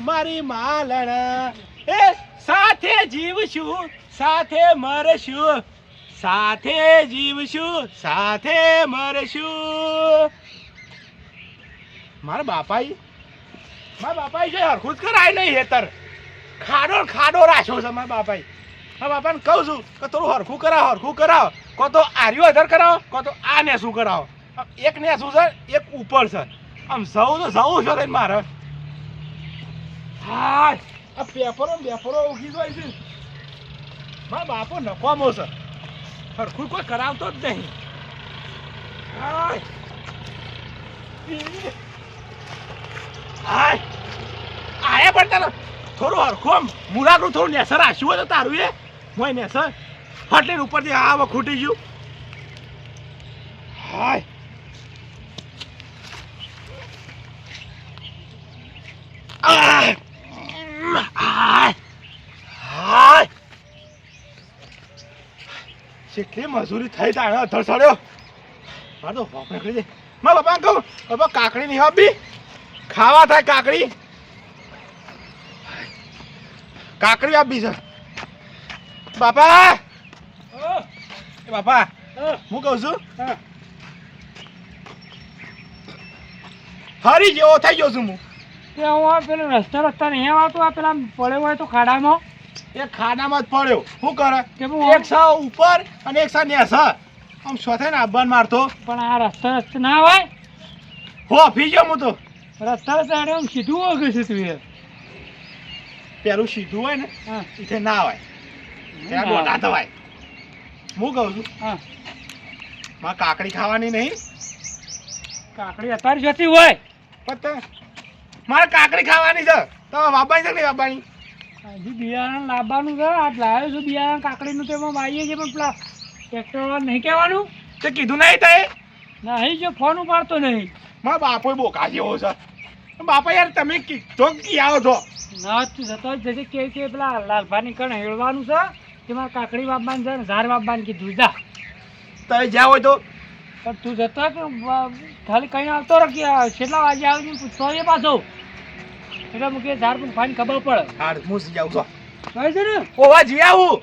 મારી માલણ. એ સાથે જીવશું, સાથે મરશું, સાથે જીવશું, સાથે મરશું. મારા બાપાઈ મારા બાપાઈ છે, હરખું જ કરાય નહીં હેતર. ખાડો ખાડો રાખ્યો છે મારા બાપાઈ. હા બાપાને કહું છું કે થોડું હરખું કરાવો હરખું કરાવો. કો તો આર્યો અધર કરાવો, કો તો આ ને શું કરાવો. એક ને શું છે, એક ઉપર છે. આમ સૌ તો સૌ છો મારે. હા આ પેપરો બેપરો ઉગી જાય છે. મારા બાપો નફામો છે. સરખું કોઈ કરાવતો જ નહીં. હાય. હાય. આયા પણ તને થોડું હરખું આમ મુરાકનું થોડું નેસર રાખ્યું હોય તો તારું એ. મોય નેસર. ફટલીને ઉપરથી આ ખૂટી ગયું. હાય આય. હાય. હાય. કેટલી મજૂરી થઈ તાણે અધર સડ્યો મારે તો બાપ નીકળી દે. મારા બાપા કહું બાપા કાકડી નહીં આપી ખાવા થાય કાકડી. કાકડી આપી છે બાપા! બાપા, હું કહું છું? હરી જેવો થઈ ગયો છું હું. તે રસ્તા રસ્તા નહીં આવતો પેલા પડ્યો હોય તો ખાડામાં. એ ખાનામાં જ પડ્યો. શું કરે? એક સા ઉપર અને એક સા નેસા. આમ સોથે ને આબાન મારતો. પણ આ રસ્તા રસ્તે ના હોય? હો ફી ગયો હું તો. રસ્તા રસ્તા આમ સીધું હોય છે તું પેલું સીધું હોય ને એટલે ના હોય. ત્યાં દોટા થવાય. હું કહું છું? હા. મારે કાકડી ખાવાની નહીં. કાકડી અત્યારે જતી હોય. પણ મારે કાકડી ખાવાની છે. તો બાબાની છે કે નહીં બાબાની હજી બિયારણ લાવવાનું છે આજ લાવ્યો છું બિયારણ કાકડીનું તો એમાં વાવીએ છીએ પણ પેલા ટ્રેક્ટરવાળા નહીં કહેવાનું. તે કીધું નહીં તે નહીં જો ફોન ઉપાડતો નહીં. મારા બાપો બોકા જેવો છે. બાપા યાર તમે કીધો કી આવો છો. ના તું જતો જજે કે કે પેલા લાલભાની કણ હેળવાનું છે તેમાં કાકડી વાપવાની છે ને ઝાર વાપવાની કીધું જા. તમે જ્યાં હોય તો? પણ તું જતો કે ખાલી કઈ આવતો રહ્યો કેટલા વાગે આવજો પૂછતો એ પાછો. એટલે મુકે ઝાર પણ ફાઈન ખબર પડે. હાર હું સી જાઉં છું. કહે છે ને? ઓવા જી આવું.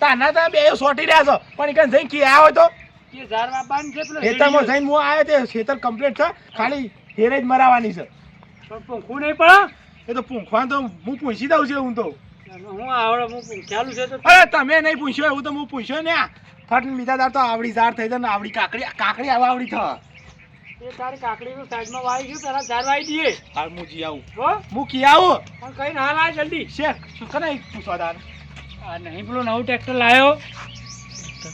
તાના તમે બે સોટી રહ્યા છો. પણ એકન જઈને કી આવ્યો તો? કે ઝાર વાપવાની છે પેલો ખેતરમાં જઈને. હું આવ્યો તે ખેતર કમ્પ્લીટ છે. ખાલી હેરે જ મરાવાની છે. પણ પંખું નહીં પડે? એ તો પૂંખવાન તો હું પૂછી દઉં છું હું તો. હું આવડે હું છે તો અરે તમે નહીં પૂછ્યો એવું તો હું પૂછ્યો ને ફટ બીજા દાર તો આવડી ઝાડ થઈ જાય ને આવડી કાકડી કાકડી આવા આવડી થવા એ તારી કાકડીનું સાઈડમાં વાવી ગયું તારા વાવી દઈએ હાલ હું જી આવું. હો? હું કી આવું? પણ કઈ ના લાય જલ્દી. શેખ શું કરે પૂછવા આ નહીં પેલો નવું ટ્રેક્ટર લાવ્યો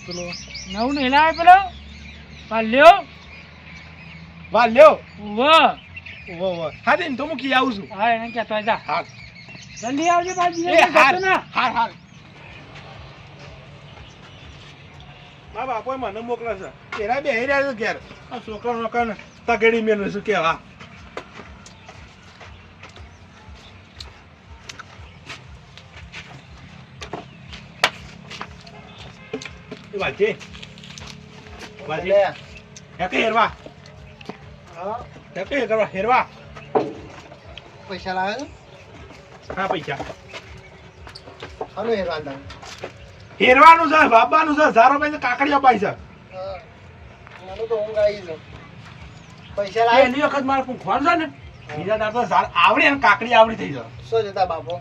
પેલો નવું નહીં લાવ્યો પેલો? પાલ્યો વા લ્યો. વાહ વાહ ઓવો હા તે તો હું કી આવું છું. હા એને કહેતો જા. હાર જલ્દી આવજો પાછી એ હાર ના. મારા બાપોએ મને મોકલે છે. તેરા બે હેર્યા છે ઘેર. આ છોકરા છોકરા તગેડી મેલું શું કેવા. હેકે હેરવા. હેકે હેરવા હેરવા. પૈસા લાવે હા પૈસા. હાલો હેરવા હેરવાનું છે બાબાનું છે સારો ભાઈ કાકડી અપાય છે. મને તો ઊંઘ આવી છે. પૈસા લાવે. પહેલી વખત મારે પૂંખવાનું છે ને. બીજા દાર તો આવડે અને કાકડી આવડી થઈ જાય. શું જતા બાપો?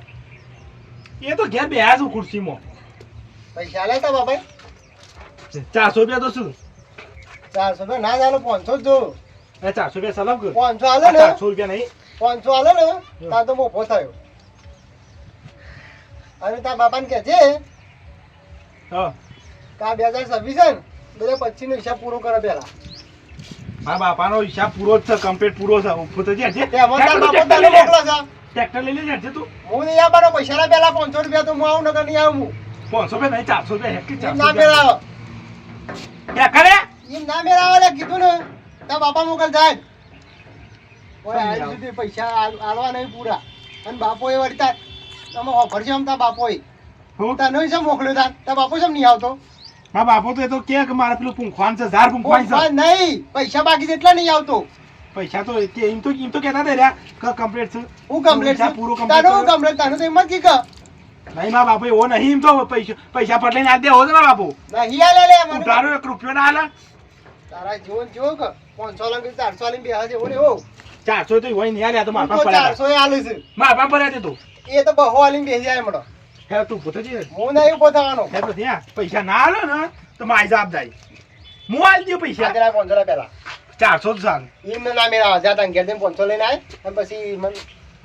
એ તો ઘેર બેહ્યા છું ખુરશીમાં. પૈસા લાવતા બાપા ચારસો રૂપિયા તો શું? ચારસો રૂપિયા ના ચાલો પાંચસો જ જો ચારસો રૂપિયા સલામ કર. પાંચસો હાલે ને? ચારસો રૂપિયા નહીં. પાંચસો હાલે ને? તાર તો મોફો થયો. અને તાર બાપાને કહે છે હા. કે બે હજાર છવ્વીસ છે ને બધા પચીસ નો હિસાબ પૂરો કરે પેલા મારા બાપાનો હિસાબ પૂરો જ છે કમ્પ્લીટ પૂરો છે. ઊભો તો ટ્રેક્ટર લઈ તું. હું નહીં પૈસા ના પેલા પાંચસો રૂપિયા તો હું આવું નગર નહીં આવું. પાંચસો રૂપિયા નહીં ચારસો રૂપિયા હેકી ચારસો ના મેળાવો. એ કરે? એમ ના મેળાવો કીધું ને તાર બાપા મોકલ જાય. ઓય. પૈસા આલ- આલવા નહીં પૂરા. અને બાપોએ એ વળી તાર તમે ઓફર છે આમ તાર બાપો હું તને શેમ મોકલ્યો તાર? તાર બાપુ શેમ નહીં આવતો? મારા બાપો તો એ તો કે કે મારે પેલું પૂંખવાન છે ઝાર પૂંખવાન છે. નહીં. પૈસા બાકી છે એટલે નહીં આવતો. પૈસા તો કે એમ તો એમ તો કહેતા હતા રહ્યા કે કમ્પ્લીટ છે. હું કમ્પ્લીટ છે. પૂરો પૂરું તારો. કમ્પ્લેટ તારું તો એમ જ કે કા. નહીં મારા બાપુ એવો નહીં એમ તો પૈસા પૈસા પટલે ના દે હો મારા બાપુ. નહીં આલે લે મને તારો એક રૂપિયો ના આલે. તારા જીવન જો કે. પાંચસો લાખ ચારસો લાખ બે હજાર એવું ને એવું. ચારસો તો હોય નહીં આલે તો મારા પાસે ચારસો આલે છે. છું. મારા પાસે પડ્યા તું. એ તો બહુ આલીને બેસી જાય હમણાં. હે તું પોતે છે હું નહીં પોતાવાનો હે તો ત્યાં? પૈસા ના આલો ને તો મારી જવાબદારી હું આલી દઉં પૈસા. આજે પાંચસો લાખ પહેલા ચારસો જ સારું. એમને ના મેળા હજાર તાં ઘેર પાંચસો લઈને આવે અને પછી મન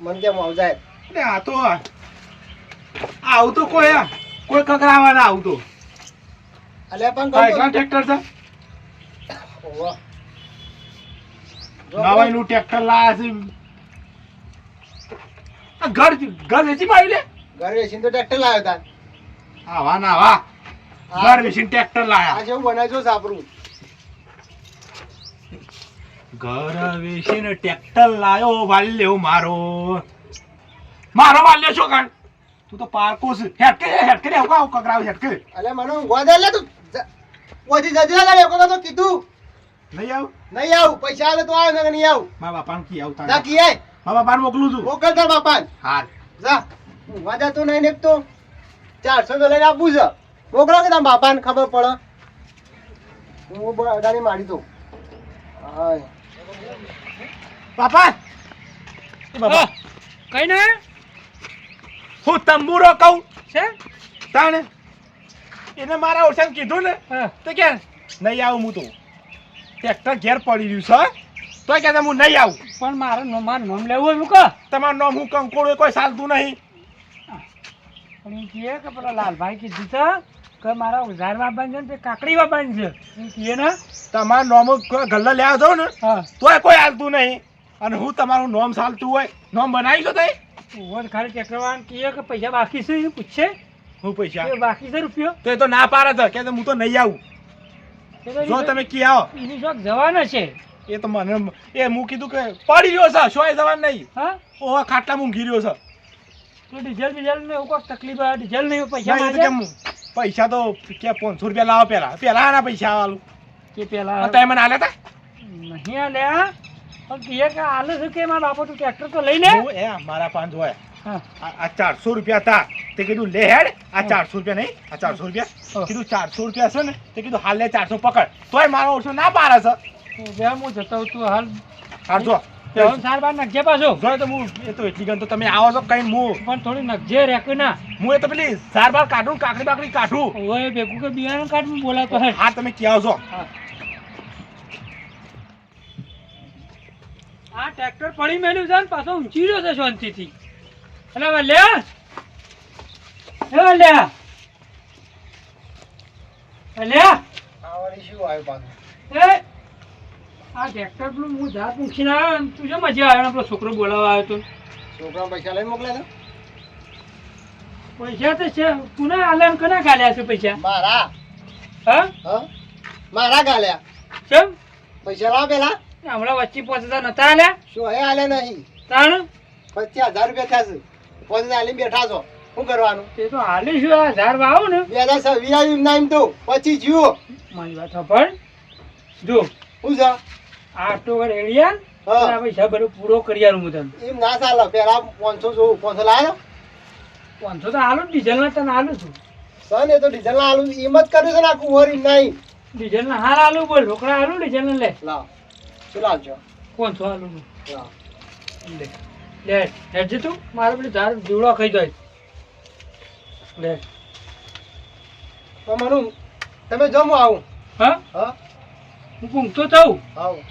મન જેમ આવજાય એટલે આ તો આવું તો કોઈ કોઈ કકરાવા ના આવું તો અલ્યા પણ કહું ટ્રેક્ટર છે? ઓવા. જો નવાઈનું ટ્રેક્ટર લાયા છે. ઘર ઘર વેચી મારી લે? ઘર વેચીને તો ટ્રેક્ટર લાવ્યો ના ઘર વેચીને ટ્રેક્ટર આ જેવું બનાવજો સાપરું. ઘર વેચીને ટ્રેક્ટર લાયો વાલ્યો મારો. મારો વાલ્યો છો કાન તું તો પારકો છે. હેટકે હેટકે રે આવું કકરાવ હેટકે અલ્યા મને ઊંઘવા દે લે તું. જા. ઓથી જજે લે લે તો કીધું. નહીં આવ? નહીં આવું પૈસા આલે તો આવે ને નહીં આવું. મારા બાપાને કી આવતા ના કી આય. મારા બાપાને મોકલું છું. મોકલ તાર બાપાને. હાર જા. ઊંઘવા તો નહીં ને એક તો. ચારસો રૂપિયા લઈને આપું છે. મોકલો કે તારા બાપાને ખબર પડે. હું બહુ અડાડી મારી દઉં. બાપા! બાપા. કઈ ને? હું તંબુરો કહું. છે? તાણે? એને મારા ઓછાને કીધું ને? હા. તો કે નહીં આવું હું તો. ટ્રેક્ટર ઘેર પડી રહ્યું છે તો કે હું નહીં આવું. પણ મારે નો- મારું નામ લેવું એવું કહ. તમારું નામ હું કંકોળું કોઈ ચાલતું નહીં. પણ એ કહે કે પેલા લાલભાઈ કીધું છે કે મારા ઉધાર વાપવાની છે ને તે કાકડી વાપવાની છે. એમ કહે ને? તમારું નોમ ગલ્લો લેવા દો ને? હા. તોય કોઈ હાલતું નહીં. અને હું તમારું નોમ ચાલતું હોય. નોમ બનાવી છો તઈ? ઓવર ખાલી ચક્રવાન કહે કે પૈસા બાકી છે એ પૂછશે હું પૈસા? બાકી છે રૂપિયો? તો એ તો ના પાડે છે કે હું તો નહીં આવું. જો તમે કી આવો એની શોખ જવાના છે. એ તો મને એ મૂકી કીધું કે પડી રહ્યો છે. શોય જવાનું નહીં. હા? ઓવા ખાટલા મૂંઘી રહ્યો છે. તો ડીઝલ બીઝલ ને કોઈ તકલીફ આવે ડીઝલ નહીં પૈસા તો માંગે. કેમ પૈસા તો કે પાંચસો રૂપિયા લાવો પેલા. પેલા આના પૈસા વાળું કે પેલા તમે મને આલ્યા તા? નહીં આલ્યા? પણ કહે કે આલે છે કે મારા બાપો તું ટ્રેક્ટર તો લઈને? એ મારા પાંચ હોય. આ ચારસો રૂપિયા હતા. તે કીધું લે હેડ. આ ચારસો રૂપિયા નહીં આ ચારસો રૂપિયા. કીધું ચારસો રૂપિયા છે ને. તે કીધું હાલ લે ચારસો પકડ. તોય મારો ઓછો ના પાડે છે. તો હું જતો તું હાલ. હાલ જો. ત્રણ સાર બાર નખજે પાછો. જો તો હું એ તો એટલી ગણ તો તમે આવો છો કઈ હું પણ થોડી નખજે રેક ના. હું એ તો પેલી સાર બાર કાઢું કાકડી બાકડી કાઢું. ઓય ભેગું કે બિયારણ કાઢ બોલાતો હે હા તમે ક્યાં છો? આ ટ્રેક્ટર પડી મેલ્યું છે ને પાછો ઊંચી રહ્યો છે શાંતિથી. એટલે હવે લે. એ લે. લે. આ શું આવ્યું પાછું? એ આ ટ્રેક્ટર પેલું હું જાત મૂકીને આવ્યો ને તું મજા આવ્યો ને પેલો છોકરો બોલાવવા આવ્યો તો. છોકરા પૈસા લઈ મોકલે છે પૈસા તો છે. તું ના આલે કના ગાલ્યા છે પૈસા? મારા? હા? હા? મારા ગાલ્યા? કેમ? પૈસા લાવ પેલા. હમણાં વચ્ચે પાંચ હજાર નતા આલ્યા? શું હે આલે નહીં. તાણ? પચાસ હજાર રૂપિયા થશે. હજાર આલી બેઠા છો. શું કરવાનું? તે તો હાલી શું આ હજાર વાવો ને. બે હજાર ના એમ તો. પછી જીવો મારી વાત સાંભળ. જો. હું છે આ તો વાર એડિયા હા. પૈસા બધું પૂરો કરી આલું હું તને. એમ ના ચાલે પેલા પાંચસો છો પાંચસો લાવ્યો પાંચસો તો હાલું ડીઝલ ના તને હાલું છું. સન એ તો ડીઝલ ના આલુ એમ જ કર્યું છે ને આખું ઓરી નહીં. ડીઝલ ના હાર હાલું બોલ રોકડા હાલું ડીઝલ ને લે. લાવ. શું લાવજો પાંચસો હાલું લાવ. લે. લે હેડજે તું મારે પેલી ધાર જીવડો ખાઈ જાય. લે. મારું તમે જમો આવું. હા? હા? હું પૂંઘતો થઉં આવું.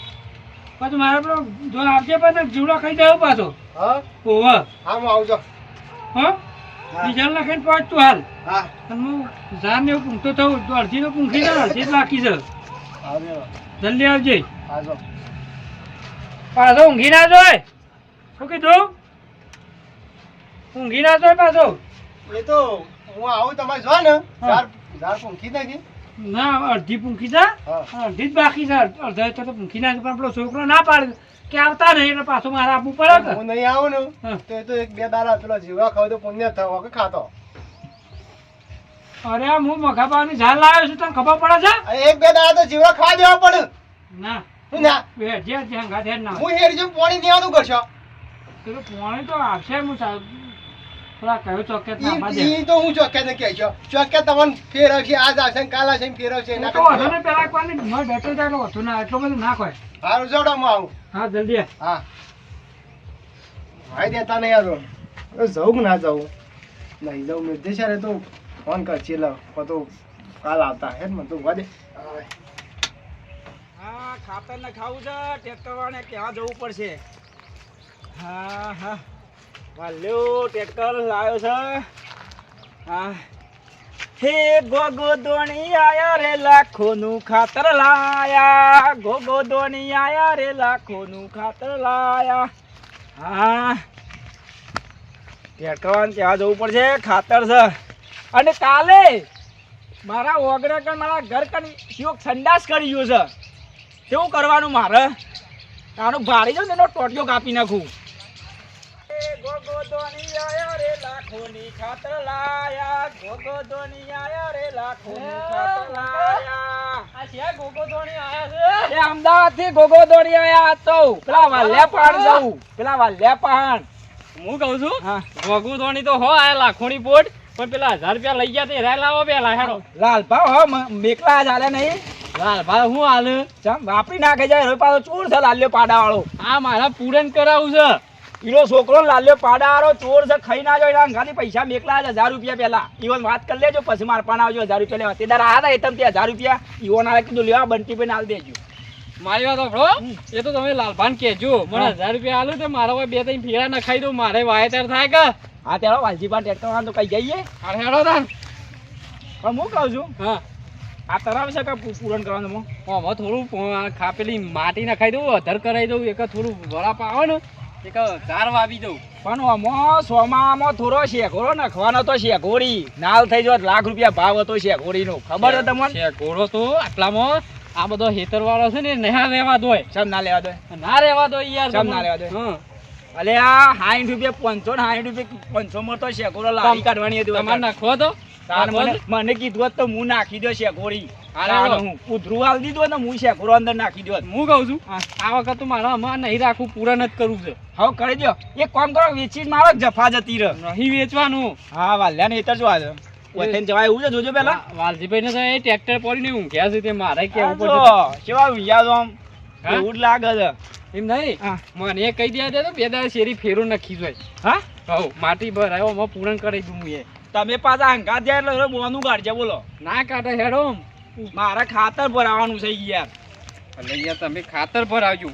પાછું મારા પેલો જો આવજે પાછો જીવડો ખાઈ જાય પાછો. હા? ઓહ. હા હું આવજો. હા? ડીઝલ નાખીને પહોંચતું હાલ. હા. અને હું ઝાર ને પૂંઘતો થઉં તો અડધી તો પૂંખી જાય અડધી જ બાકી છે. જલ્દી આવજે. પાછો ઊંઘી ના જોય. શું કીધું? ઊંઘી ના જોય પાછો. એ તો હું આવું તમારે જો ને. ઝાર ઝાડ પૂંખી નાખી ના અડધી પૂંખી છે. અડધી જ બાકી છે. અડધા તો તો પૂંખી ના પણ પેલો છોકરો ના પાડે. કે આવતા નહીં એટલે પાછું મારે આપવું પડે હું નહીં આવું ને તો એ તો એક બે દાડા પેલો જીવા ખાવ તો પુણ્ય થયો કે ખાતો. અરે હું મખા ઝાલ લાવ્યો છું તને ખબર પડે છે? એક બે દાડા તો જીવા ખાવા દેવા પડે. ના. ના. જે ના. હું હેર જો પાણી આવતું કરશો? પેલું પાણી તો આવશે હું પેલા કયો ચોકેટ ના ઈ ઈ તો હું ચોક્કસ ને કહેશો ચોક્કસ તમને ફેરવશે આજ આવશે ને કાલ આવશે ને ફેરવશે એના તો વધુ ને પેલા એકવાર ને મને થાય વધુ ના એટલું બધું ના હોય હારું જોડો હું આવું. હા જલ્દી હા. ભાઈ દેતા નહીં યાર જવું કે ના જવું નહીં જવું નિર્દેશ રે તો ફોન કરશે લો. તો કાલ આવતા હે મને તો હા ખાતર ને ખાવું છે ટ્રેક્ટર વાળાને ક્યાં જવું પડશે. હા હા. વાલ્યો ટેક્ટર લાવ્યો છે. હા હે ગોગો દોણી આયા રે, લાખોનું ખાતર લાયા. ગોગો દોણી આયા રે, લાખોનું ખાતર લાયા. હા ટેકવાન ત્યાં જવું પડશે, ખાતર છે. અને કાલે મારા ઓગણા કણ મારા ઘર કણ યોગ સંડાસ કરી ગયો છે. કેવું કરવાનું મારે? આનું ભાડી જાઉં એનો ટોટિયો કાપી નાખું. ગોગો ધોણી આયા છે અમદાવાદથી ગોગો દોડી આયા તો પેલા વાલ્યા પહાણ જવું પેલા વાલ્યા પહાણ હું કહું છું ગોગુ તો હો આ લાખોની પોટ પણ પેલા હજાર રૂપિયા લઈ ગયા તે રાય લાવો પેલા હેડો હો મેકલા જ ચાલે નહીં. લાલભા હું હાલ ચમ, વાપરી નાખે જાય પાછો ચોર છે, લાલ્યો પાડા વાળો આ મારા પૂરણ કરાવું છે. ઈનો છોકરો લાલ્યો પાડા વાળો ચોર છે ખાઈ ના જાય એના અંગાથી પૈસા મેકલા હજાર રૂપિયા પહેલા. ઈવન વાત કરી લેજો પછી માર પણ આવજો હજાર રૂપિયા લેવા. તે દાર આયા હતા એતમ હજાર રૂપિયા. ઈવન આવે કીધું લેવા બંટી ભાઈ આલ દેજો. મારી વાત સાંભળો. એ તો તમે લાલભાન કહેજો. મને હજાર રૂપિયા આલું તો મારા બે ત્રણ ફેરા નખાઈ દઉં. મારે વાયતર થાય કે? હા ત્યારે વાલજીભાઈ ટેકટર વાળા તો કઈ જઈએ. અરે હેડો તાન. પણ હું કહું છું હા. આ તરાવ છે કે પૂરણ કરવાનું મો? થોડું ખાપેલી માટી નખાઈ દઉં અધર કરાવી દઉં એક થોડું વડા પાવે ને એક ઝાર વાવી દઉં. પણ આમાં સોમામાં થોડો શેઘોરો નખવાનો તો શેઘોરી નાલ થઈ જોત લાખ રૂપિયા ભાવ હતો શેઘોરીનો ખબર છે તમને? છે તો આટલામાં આ બધો હેતર વાળો છે ને ના રહેવા દોય. સમ ના લેવા દો ના રહેવા દો યાર કેમ ના. અલે આ સાઠ રૂપિયા પાંચસો ને સાઠ રૂપિયા પાંચસો માં તો શેઘોરો લાવી કાઢવાની હતી તમારે તો? મને? કીધું તો હું નાખી દો. હું ઉધરું હાલ. દીધું ને હું શેઘોરો અંદર નાખી દો હું કહું છું? આ વખત તો મારે આમાં નહીં રાખવું પૂરણ જ કરવું છે. હવે કરી દો એક કામ કરો વેચી જ મારો જફા જતી રહે. નહીં વેચવાનું. હા વાલ્યા ને એ તો જો આજે. વતન જવાય એવું છે જોજો પેલા. વાલજીભાઈ ને તો ટ્રેક્ટર પડીને ઊંઘ્યા છે તે મારે કેવું પડશે? કેવા વિયા આમ. એવું જ લાગે છે. એમ નહીં? મને કહી દે તો બે દાડા શેરી ફેરો નખી જાય. હા? હવ માટી ભરાયો એમાં પૂરણ કરી દઉં હું એ. તમે પાછા હંકાર જાય એટલે બોનું કાઢજે બોલો. ના કાઢે હેડો મારે ખાતર ભરાવાનું છે યાર. એટલે યાર તમે ખાતર ભરાવજો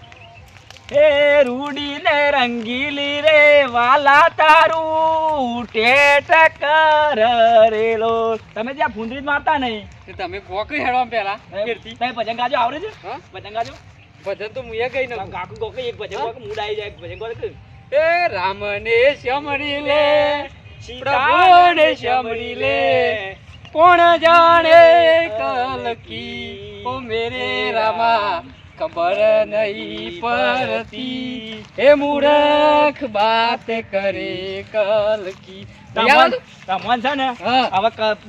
હે રૂડી ને રંગીલી રે વાલા તારું ટેટ કરેલો તમે જ્યાં ફૂંદરી જ મારતા નહીં. તે તમે ગોકરી હેડવા પેલા તમે ભજન ગાજો આવડે છે? ભજન ગાજો. ભજન તો હું એ ગઈ ન કાકુ કોકે એક ભજન? કોકે મૂડ આવી જાય એક ભજન કોકે. એ રામને શ્યામળી લે પ્રભુને શ્યામળી લે. કોણ જાણે કલકી ओ मेरे रामा ખબર નહીં પડતી. એ મૂર્ખ બાત કરે કલકી. તમન છે ને? હવે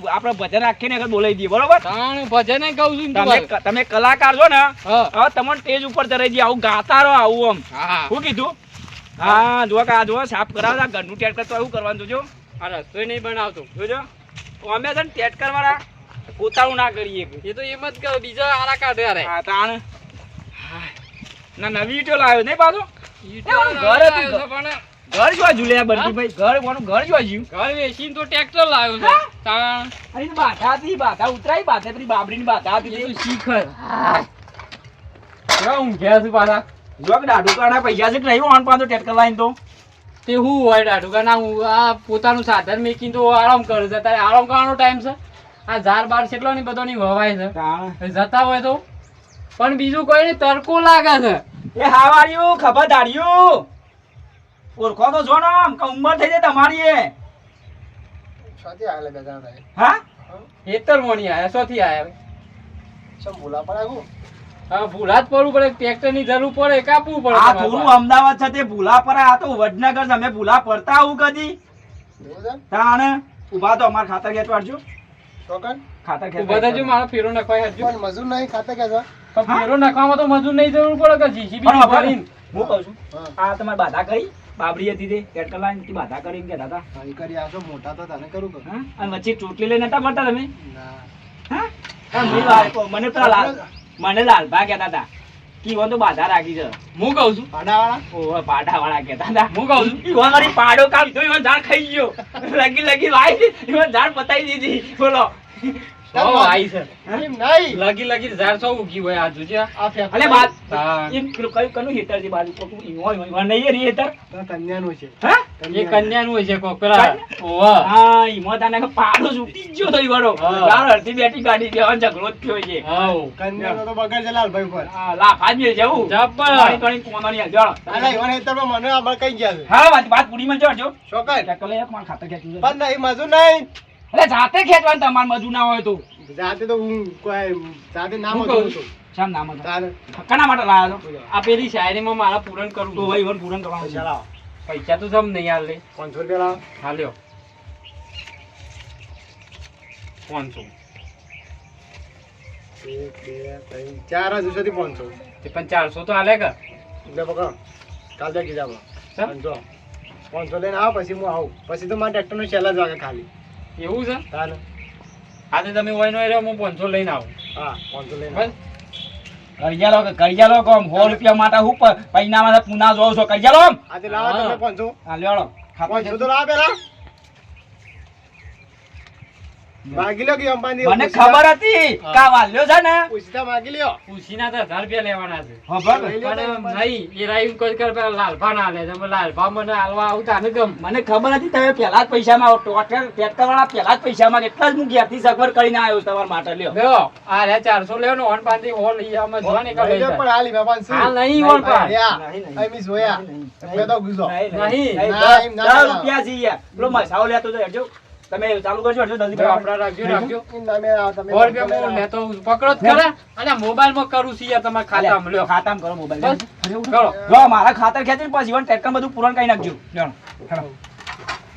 આપણે ભજન રાખીને બોલાવી દઈએ બરોબર? તાણ ભજન કહું છું તમે તમે કલાકાર છો ને હવે તમને સ્ટેજ ઉપર ચડાઈ દઈએ આવું ગાતા રહો આવું આમ. હા. શું કીધું? હા જો કે જો સાફ કરાવતા ઘરનું ટેટ એવું કરવાનું જોજો. આ નહીં બનાવતો. જોજો. અમે છે ને ટેટ કરવાના. પોતાનું ના કરીએ એ તો એમ જ કહું બીજા આરા કાઢે રે હા તાણ હા. ના નવી ઈટો લાવ્યો નહીં પાછો? ઘર હતું, પણ ઘર જો ઝૂલ્યા ભાઈ ઘર કોનું ઘર જોવા જ્યું ઘર વેચીને તો ટ્રેક્ટર લાવ્યો છે. તાણ. અરે બાધા હતી બાધા ઉતરાઈ બાધા પેલી બાબરીની બાધા હતી. એ શીખર. કેવા ઊંઘ્યા છે પાછા. જો કે દાઢુ કાઢા પૈસા છે કે નહીં ઓન પાછો ટ્રેક્ટર કરવાને તો. તે હું હોય દાડુ કે હું આ પોતાનું સાધન મેકીને તો આરામ કરે છે. તારે આરામ કરવાનો ટાઈમ છે. આ ઝાર બાર કેટલો ની બધો ની વવાય છે જતા હોય તો. પણ બીજું કોઈ નહીં તડકો લાગે છે. એ હાવાર્યું ખબર ધાડ્યું ઓળખો તો છો ને આમ કે ઉંમર થઈ જાય તમારી એ. હા? આયા આયા સમ ભૂલા પડે હા ભૂલા જ પડવું પડે ટ્રેક્ટરની જરૂર પડે કાપવું પડે આ થોડું અમદાવાદ છે તે ભૂલા પર આ તો વડનગર તમે ભૂલા પડતા આવું કદી. તાણ ઊભા તો અમાર ખાતર ખેંચ પાડજો ટોકન ખાતર ખેંચ ઊભા થજો મારો ફેરો નખવાય હજુ પણ મજૂર નહીં ખાતે કે પણ પેલો નાખવામાં તો મજૂર નહીં જરૂર પડે કે જીસીબી ભરીને. હું કહું છું આ તમારે બાધા કરી બાબરી હતી તે ટેટકર લાઈનથી બાધા કરી એમ કહેતા હતા. હા, કરી આજો મોટા તો તને કરું અને વચ્ચે ચોટલી લઈને નતા ફરતા તમે? ના. હા? મને પેલા લાલ મને લાલભા કહેતા હતા. ઈવોને તો બાધા રાખી છે. હું કહું છું? પાડાવાળા? ઓવે પાડા કહેતા હતા. હું કહું છું? ઈવોન વળી પાડો કામ તો ઈવોન ઝાડ ખાઈ ગયો. લગી લગી વાઈ ઈવોન ઝાડ પતાઈ દીધી. બોલો. લગી લગી ઝાડ સૌ ઉગી હોય આ જોજે અલે બાદ એમ કયું કનું હેતર છે બાજુ કોકનું ઈવોન ઈવોન નહીં રી હેતર? તો કન્યાનું છે. હા? એ કન્યાનું હોય છે કોક પેલા ઓવા હા ઈમો તાને પાડો છૂટી ગયો તો ઈવાનો હા. યાર અડધી બેટી ગાડી દેવાનો ઝઘડો જ થયો છે. હાઉ. કન્યાનો તો બગર છે લાલભાઈ ઉપર. હા, લાફા જ જવું જબ્બર. પાણી પાણી કોમાની હાલ, અરે ઈવન હેતરમાં મને અમાર કઈ ગયા છે? હા વાત વાત પૂરી માં જજો શોકાય? ટકલે એક માણ ખાતર ખેંચી. પણ નહીં મજુ નહીં. અરે જાતે ખેંચવાનું તમારે મજુ ના હોય તો. જાતે તો હું કોઈ જાતે ના મજુ છું. શામ નામ હતા કના માટે લાયા તો આ પેલી શાયરીમાં મારા પૂરણ કરવું તો. ભાઈ પૂરણ કરવાનું છે. પૈસા તો સમ નહીં હાલે. પાંચસો રૂપિયા લાવો. હાલ્યો. પાંચસો. એક બે ત્રણ ચાર હજુ સુધી પાંચસો. તે પણ ચારસો તો હાલે કે? એટલે પકડો. કાલ જાય કીધા સર? પાંચસો. પાંચસો લઈને આવો પછી હું આવું. પછી તો મારા ટ્રેક્ટરનો છેલ્લા જ વાગે ખાલી. એવું છે? તારે આજે તમે હોય નો રહ્યો હું પાંચસો લઈને આવું. હા પાંચસો લઈને બસ. કરજા લો કરજા લો કોમ. સો રૂપિયા માટે હું પૈના માટે પૂના જોઉં છો. કરજા લો આજે લાવો. તમે પાંચસો. હા લ્યો ખાતો તો લાવો પેલા. માગી કે અંબાની મને ખબર હતી કા વાલ્યો છે ને પૂછતા માગી લ્યો પૂછીના તો હજાર રૂપિયા લેવાના છે પણ નહીં એ રાઈ કોઈ કર પેલા લાલભા ના લે તમે લાલભા મને હાલવા આવતા ને ગમ મને ખબર હતી તમે પેલા જ પૈસામાં ટોટલ ટ્રેક્ટર વાળા પેલા જ પૈસામાં એટલા જ હું ઘેરથી સગવડ કરીને આવ્યો તમારા માટે લ્યો લ્યો આ રે ચારસો લેવો ને ઓન પાંચથી હો લઈ આમાં જોવા ને લઈ પણ હાલી મેં હા નહીં ઓન પાંચ નહીં, નહીં. મિસ હોયા. મેં તો ગુસ્સો. નહીં, નહીં. રૂપિયા છે યાર. પેલો મસાલો લેતો તો હેડજો. તમે ચાલુ કરજો એટલે જલ્દી. આપડા રાખજો રાખજો. તમે તમે ફોન પે હું લેતો પકડો જ ખરા. અને મોબાઈલમાં કરું છું યાર તમારા ખાતામાં લ્યો. ખાતામાં કરો મોબાઈલ. કરો. જો મારા ખાતર ખેંચી પછી જીવન ટેકન બધું પૂરણ કરી નાખજો. લ્યો,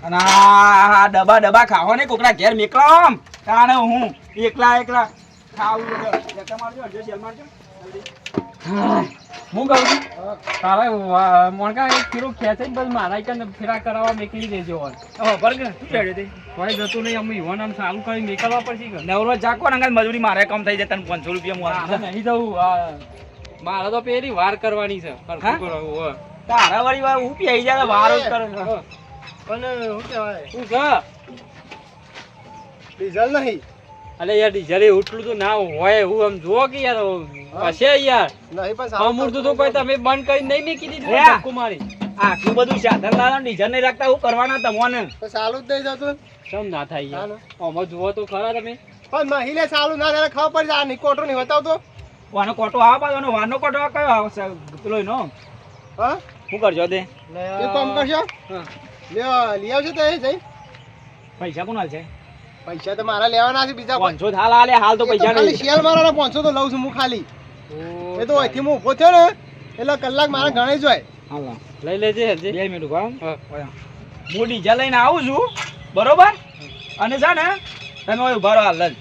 અને આ ડબ્બા ડબ્બા ખાવો ને કોકડા ઘેર મેકલો આમ. તાણે હું. એકલા એકલા. ખાવું. મારજો સેલ મારજો. જલ્દી. હું કહું છું તારા મોણકા એક કિલો ખેંચે બસ મારા કને ફેરા કરાવવા નીકળી દેજો કે શું તે? કોઈ જતું નહીં અમે ઈવન આમ ચાલુ કરી મેકલવા પડશે કે? નવરો જાકો ને મજૂરી મારે કમ થઈ જાય તને પાંચસો રૂપિયા હું. નહીં જવું. મારે તો પેલી વાર કરવાની છે. તારા વાળી વાર હું પી જાય વાર જ કરે પણ શું કહેવાય? શું છે? ડીઝલ નહીં. અલે યાર ડીઝલ ઉઠલું તો ના હોય હું આમ જુઓ કે યાર હશે યાર. નહીં પણ સારું તો કોઈ તમે બંધ કરી નહીં મેકી દીધું લે. ધક્કો મારી. આટલું બધું સાધન લાવવાનું ડીઝલ નહીં રાખતા હું કરવાના તમને. તો સારું જ નહીં જતું કેમ ના થાય યાર. ના, આમાં જુઓ તો ખરા તમે. પણ મહિલે સારું ના થાય ખબર પડી આ નિકોટો નહીં બતાવતો વાનો કોટો આ પાછો વાનો કોટો આ કયો આવશે? પેલો નો હા? શું કરજો તે? એ કામ કરશો? હા. લ્યો લઈ આવજો તો એ જઈ. પૈસા કોણ હાલશે પૈસા તો મારા લેવાના છે બીજા. પાંચસો હાલ હાલે હાલ તો પૈસા નહીં. શેર મારાના પાંચસો તો લઉં છું હું ખાલી. એ તો અહીંથી હું ઊભો થયો ને એટલે કલાક મારા ગણે જ હોય. હાલ લઈ લેજે. બે મિનિટ ઊભા હું. ડીજા લઈને આવું છું બરોબર? અને છે ને તમે ઊભા રહો હાલ જ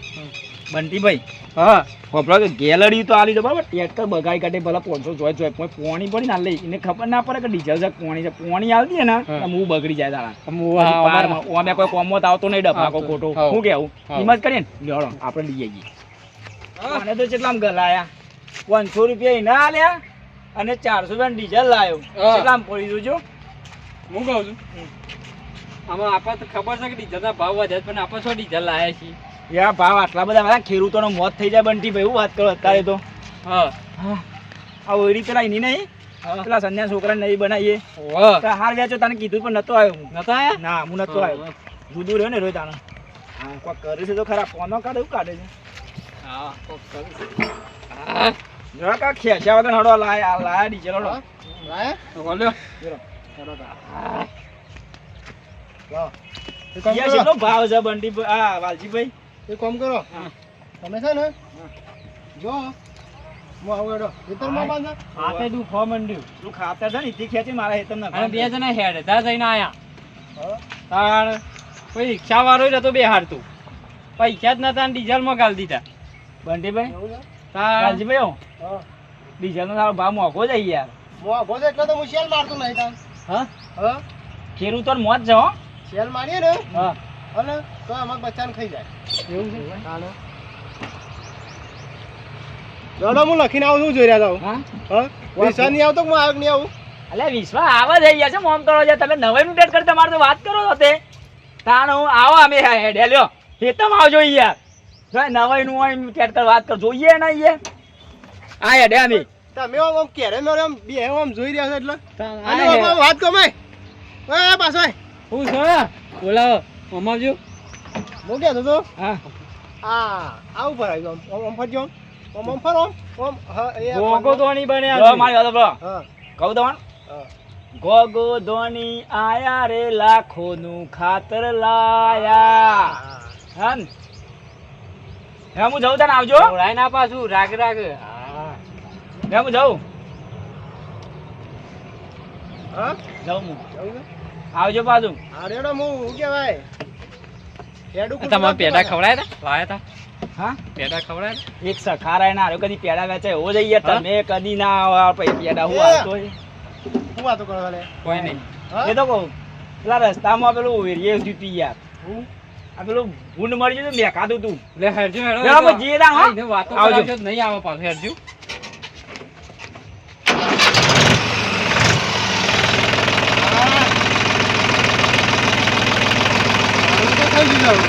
બંટીભાઈ. હા. ખબર કે ગેલરી તો આલી દો બરાબર? ટ્રેક્ટર બગાડી કાઢે ભલા પાંચસો જોઈ જોઈ પણ પોણી પડી ના લઈ એને ખબર ના પડે કે ડીઝલ છે પોણી છે. પોણી આવતી ને હા. બગડી જાય તારા. ઓમે કોઈ કોમો આવતો નહીં આવતો. ખોટો. હું. કેવું. હિંમત કરીએ ને? લેવડો આપણે લઈ આવીએ મને તો કેટલા ગલાયા. પાંચસો રૂપિયા એના આલ્યા અને ચારસો રૂપિયા ડીઝલ લાવ્યો કેટલા પડી જોજો. હું કહું છું. આમાં આપણે તો ખબર છે કે ડીઝલના ભાવ વધ્યા પણ આપણે શું ડીઝલ લાયા છીએ? યા ભાવ આટલા બધા બધા ખેડૂતોનો મોત થઈ જાય બંટી ભાઈ વાત કરો અત્યારે તો. હા. આ ઓયડી પેલા એની નહીં. પેલા સંન્યા છોકરા નહીં બનાવીએ. હાર વેચો તને કીધું પણ નતો આવ્યો હું. નતો આયા? ના હું નતો આવ્યો. જુદું રહ્યો ને રોય તાને હા કોક કરે છે તો ખરા. ફોનો કાઢે એવું કાઢે છે. હા, કોક કરું છું. હા, જરા કા ખેંચ્યા વગર હડો લાયા લાયા હડો? લાયા? ભાવ છે બંટી ભાઈ? આ વાલજીભાઈ? એ કામ કરો. હા. તમે છે ને જો હું આવું એડો ખેતરમાં બાંધો. હાથે દુખવા માંડ્યું. તું ખાતર છે ને ઇતિ ખેંચી મારા હેતમ ના અને બે જણા હેડ. હેડતા જઈને આયા. હા? તાણ કોઈ રિક્ષા વાળો નતો બે હારતું પૈસા જ નતા ડીઝલમાં ગાલ દીધા બંટીભાઈ. રાજભાઈ હા. ડીઝલનો તારો ભાવ મોકો જઈ યાર. મોકો છે એટલે તો હું શેલ મારતો નહીં તાન હા? હા? ખેરું તો મોજ છે હો. શેલ મારીએ ને? હા. અને તો અમારા બચ્ચાને ખાઈ જાય. એવું છે? ચાલો હું લખીને આવું છું જોઈ રહ્યા હા? હા? વિશ્વાસ નહીં આવતો હું નહીં આવું? અલ્યા વિશ્વાસ આવે છે યાર છે મોમ કરો છે. તમે નવાઈનું ડેટ કરતા મારે તો વાત કરો તે. તાણ હું આવો અમે હેડે લ્યો. હેતમ આવજો યાર જો નવાઈનું હોય એનું કર વાત કર. જોઈએ ને યાર આ હેડે અમે. તમે આમ આમ ક્યારે આમ બે આમ જોઈ રહ્યા છો એટલે. અને વાત કમાય. ઓય પાછો હું છે? બોલાવો. મમાવજો હું કહેતો તો? હા. આ આવી આમ આમ આમ ફરજો. ઓમ ઓમ ફરો. એ ગોગો ધોની નહીં બને જો મારી વાત. હા. કહું દઉં ગોગો ધોની આયા રે લાખોનું ખાતર લાયા. હન. હે હું જઉં તને આવજો. જોડાય ના પાછું રાગ રાગ. હે. હું જઉં. હા? જઉં હું. જવું આવજો બાજુ હા હું હું કે ભાઈ પેડું તમારે પેડા ખવડાય ખવડાયા લાયા તા? હા? પેડા ખવડાયા એક સખારાય ના હારો કદી પેડા વેચે એવો જ તમે કદી ના આવા પછી પેડા હું એ. આવતો હોય. વાતો કરો લે? કોઈ નહીં. એ તો કહું પેલા રસ્તામાં પેલું રેસ જીતી યાર હું? આ પેલું ભૂંડ મળી ગયું મેં ખાધું તું. લે હેરજો હેડો આવજો. નહીં આવે પાછું હેરજો હા. આવું તો થઈ ગયું હવે. શું કરવું હાલ તો? નહીં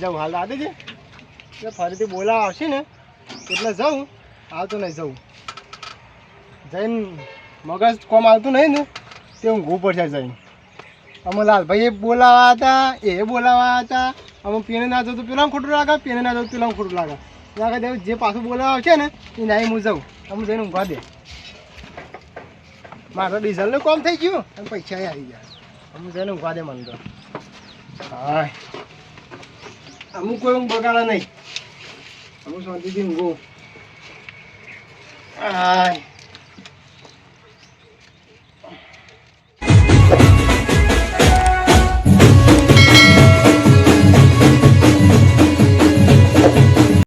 જાઉં હાલ. દાદી છે એટલે ફરીથી બોલાવા આવશે ને, એટલે જાઉં. હાલ નહીં જવું જઈને મગજ કોમ આવતું નહીં ને, તે હું ઊંઘવું પડશે જઈને. અમે લાલભાઈ બોલાવા હતા, એ બોલાવા હતા. અમે પીને ના તો પેલા ખોટું લાગે પીને ના જતું પેલા ખોટું લાગે. લાગે દેવ જે પાછું બોલાવા છે ને, એ નાઈ હું જાઉં. અમે જઈને ઊંઘવા દે મારો ડીઝલનું કોમ થઈ ગયું અને પૈસા આવી ગયા. અમે જઈને ઊંઘવા દે મને તો. હા અમુક કોઈ ઊંઘ બગાડે નહીં. અમુક શાંતિથી ઊંઘું આય